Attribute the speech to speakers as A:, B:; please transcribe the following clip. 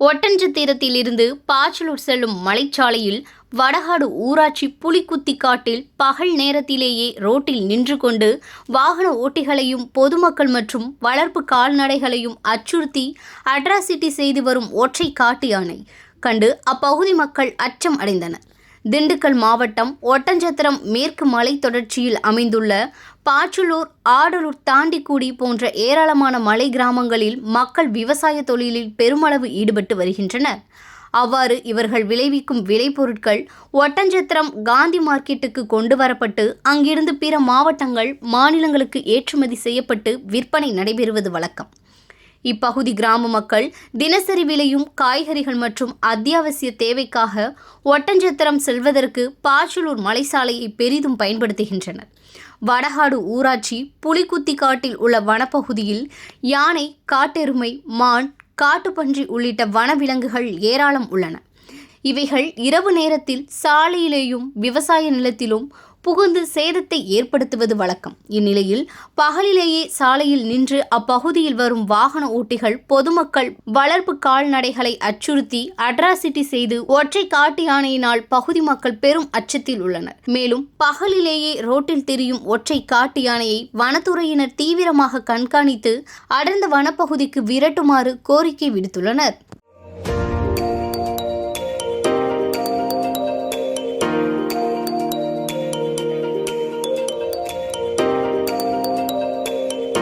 A: ஒட்டஞ்சத்திரத்திலிருந்து பாச்சலூர் செல்லும் மலைச்சாலையில் வடகாடு ஊராட்சி புலிக்குத்தி காட்டில் பகல் நேரத்திலேயே ரோட்டில் நின்று கொண்டு வாகன ஓட்டிகளையும் பொதுமக்கள் மற்றும் வளர்ப்பு கால்நடைகளையும் அச்சுறுத்தி அட்ராசிட்டி செய்து வரும் ஒற்றை காட்டு யானை. கண்டு அப்பகுதி மக்கள் அச்சம் அடைந்தனர். திண்டுக்கல் மாவட்டம் ஒட்டஞ்சத்திரம் மேற்கு மலை தொடர்ச்சியில் அமைந்துள்ள பாச்சலூர் ஆடலூர் தாண்டிக்குடி போன்ற ஏராளமான மலை கிராமங்களில் மக்கள் விவசாய தொழிலில் பெருமளவு ஈடுபட்டு வருகின்றனர். அவ்வாறு இவர்கள் விளைவிக்கும் விளைபொருட்கள் ஒட்டஞ்சத்திரம் காந்தி மார்க்கெட்டுக்கு கொண்டு வரப்பட்டு அங்கிருந்து பிற மாவட்டங்கள் மாநிலங்களுக்கு ஏற்றுமதி செய்யப்பட்டு விற்பனை நடைபெறுவது வழக்கம். இப்பகுதி கிராம மக்கள் தினசரி விளையும் காய்கறிகள் மற்றும் அத்தியாவசிய தேவைக்காக ஒட்டஞ்சத்திரம் செல்வதற்கு பாச்சலூர் மலைசாலையை பெரிதும் பயன்படுத்துகின்றனர். வடகாடு ஊராட்சி புலிக்குத்தி காட்டில் உள்ள வனப்பகுதியில் யானை காட்டெருமை மான் காட்டுப்பன்றி உள்ளிட்ட வனவிலங்குகள் ஏராளம் உள்ளன. இவைகள் இரவு நேரத்தில் சாலையிலேயும் விவசாய நிலத்திலும் புகுந்து சேதத்தை ஏற்படுத்துவது வழக்கம். இந்நிலையில் பகலிலேயே சாலையில் நின்று அப்பகுதியில் வரும் வாகன ஓட்டிகள் பொதுமக்கள் வளர்ப்பு கால்நடைகளை அச்சுறுத்தி அட்ராசிட்டி செய்து ஒற்றை காட்டு யானையினால் பகுதி மக்கள் பெரும் அச்சத்தில் உள்ளனர். மேலும் பகலிலேயே ரோட்டில் திரியும் ஒற்றை காட்டு யானையை வனத்துறையினர் தீவிரமாக கண்காணித்து அடர்ந்த வனப்பகுதிக்கு விரட்டுமாறு கோரிக்கை விடுத்துள்ளனர்.